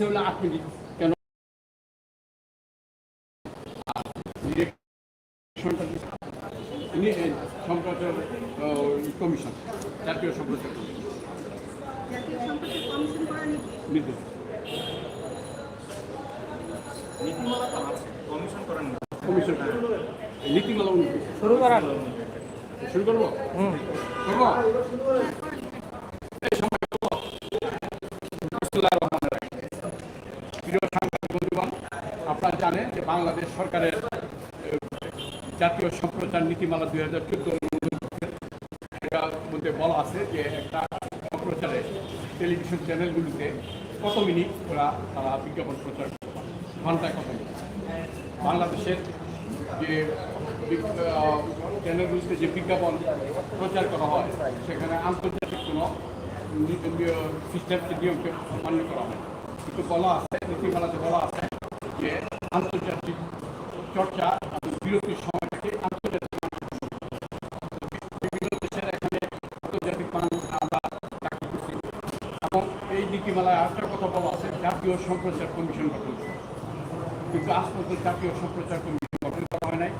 দিচ্ছে হলো আট মিনিট। কেন? সম্প্রচার কমিশন জাতীয় সম্প্রচার কমিশন। নীতিমালা শুরু করান শুরু করব? করব? বাংলাদেশ সরকারের জাতীয় সম্প্রচার নীতিমালা দুই হাজার চোদ্দ মধ্যে বলা আছে যে একটা সম্প্রচারে টেলিভিশন চ্যানেলগুলিতে কত মিনিট ওরা তারা বিজ্ঞাপন প্রচার ঘন্টায় কত মিনিট? বাংলাদেশের যে চ্যানেলগুলিতে যে বিজ্ঞাপন প্রচার করা হয়, সেখানে আন্তর্জাতিক কোনো সিস্টেমকে নিয়মকে মান্য করা হয় কিন্তু বলা আছে, নীতিমালাতে বলা আছে যে আন্তর্জাতিক চর্চা বিরতির সময়টাকে আন্তর্জাতিক বিভিন্ন দেশের এখানে আন্তর্জাতিক মান করছি। এবং এই নীতিমালায় আরেকটা কথা বলা আছে, জাতীয় সম্প্রচার কমিশন গঠন। কিন্তু আজ পর্যন্ত জাতীয় সম্প্রচার কমিশন গঠন করা হয় নাই।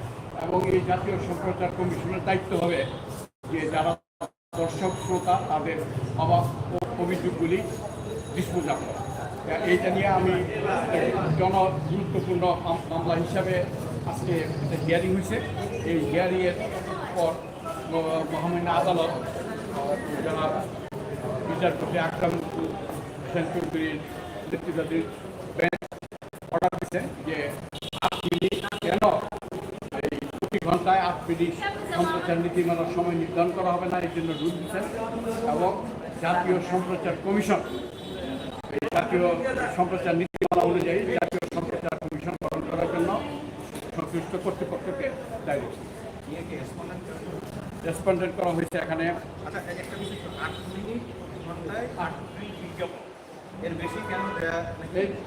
এবং এই জাতীয় সম্প্রচার কমিশনের দায়িত্ব হবে যে যারা দর্শক, শ্রোতা, তাদের অভাব ও অভিযোগগুলি ডিসপোজাল করা। এইটা নিয়ে আমি জন গুরুত্বপূর্ণ মামলা হিসাবে আজকে হিয়ারিং হয়েছে। এই হিয়ারিংয়ের পর মহামান্য আদালত যারা বিচারপতি আকরাম হোসেন চৌধুরীর নেতৃত্বাধীন বেঞ্চ অর্ডার দিচ্ছেন যে আট কেন এই প্রতি ঘন্টায় আট মিনিট সম্প্রচার নীতিমালার সময় নির্ধারণ করা হবে না এর জন্য রুল দিচ্ছেন এবং জাতীয় সম্প্রচার কমিশন জাতীয় সম্প্রচার নীতিমালা অনুযায়ী জাতীয় সম্প্রচার কমিশন গঠন করার জন্য সংশ্লিষ্ট কর্তৃপক্ষকে দায়ী। রেসপন্ডেন্ট করা হয়েছে এখানে। আচ্ছা আট আট এর বেশি কেন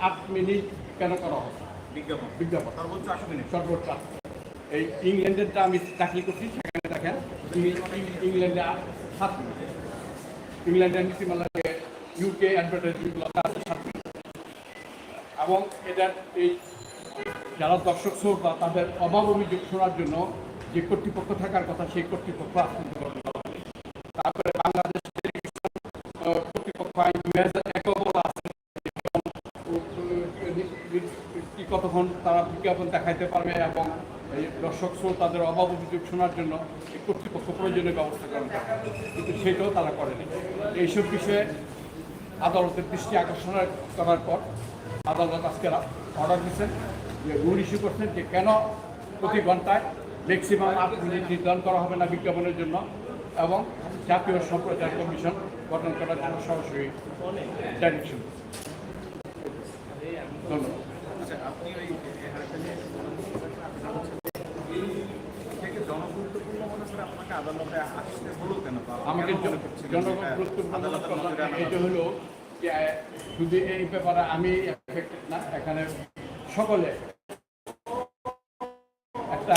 আট মিনিট কেন করা হবে বিজ্ঞাপন। বিজ্ঞাপন। সর্বোচ্চ আশি মিনিট। সর্বোচ্চ আট। এই ইংল্যান্ডেরটা আমি চাকরি করছি সেখানে দেখেন ইংল্যান্ডে সাত মিনিট। ইংল্যান্ডের নীতিমালাকে ইউকে অ্যাডভার্টাইজমেন্টগুলো আছে এবং এটার এই যারা দর্শক শ্রোতা, তাদের অভাব অভিযোগ শোনার জন্য যে কর্তৃপক্ষ থাকার কথা, সেই কর্তৃপক্ষ হয়নি। তারপরে বাংলাদেশ কর্তৃপক্ষ আইন দুই হাজার কতক্ষণ তারা বিজ্ঞাপন দেখাইতে পারবে এবং এই দর্শক শ্রোতাদের অভাব অভিযোগ শোনার জন্য কর্তৃপক্ষ প্রয়োজনীয় ব্যবস্থা গ্রহণ করে কিন্তু সেটাও তারা করেনি এইসব বিষয়ে আদালতের দৃষ্টি আকর্ষণ করার পর আদালত আজকে অর্ডার দিচ্ছেন যে রুল ইস্যু করছেন যে কেন প্রতি ঘন্টায় ম্যাক্সিমাম আট মিনিট নির্ধারণ করা হবে না বিজ্ঞাপনের জন্য এবং জাতীয় সম্প্রচার কমিশন গঠন করার জন্য সরাসরি ডাইরেকশন আচ্ছা আমাকে করছিলেন যে এটা হলো শুধু এই ব্যাপারে আমি এখানে সকলে একটা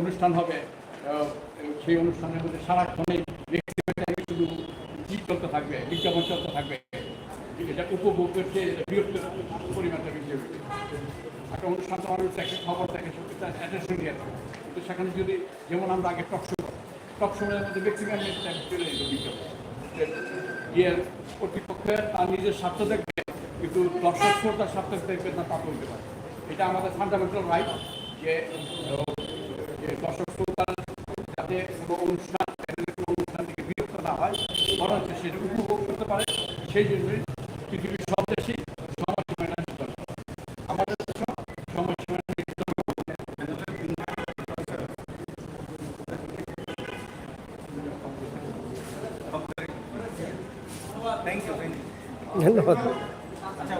অনুষ্ঠান হবে সেই অনুষ্ঠানের মধ্যে সারাক্ষণে শুধু চলতে থাকবে, বিজ্ঞাপন চলতে থাকবে। এটা উপভোগ করতে বৃহত্তর পরিমাণটা হবে। একটা অনুষ্ঠান তো মানুষ দেখে, খবর দেখে অ্যাটেনশন থাকে কিন্তু সেখানে যদি, যেমন আমরা আগে টক শো, টক শোয়ের মধ্যে ম্যাক্সিমাম চলে যেত বিজ্ঞাপন। ইয়ে কর্তৃপক্ষের তার নিজের স্বার্থ দেখবে কিন্তু দর্শক শ্রোতার স্বার্থ দেখবে না, তা বলতে পারে। এটা আমাদের ফান্ডামেন্টাল রাইট যে দর্শক শ্রোতার যাতে কোনো অনুষ্ঠান অনুষ্ঠান থেকে বিরক্ত না হয়, বরং সেটা উপভোগ করতে পারে। সেই জন্যই পৃথিবীর সব দেশেই ধন্যবাদ। আচ্ছা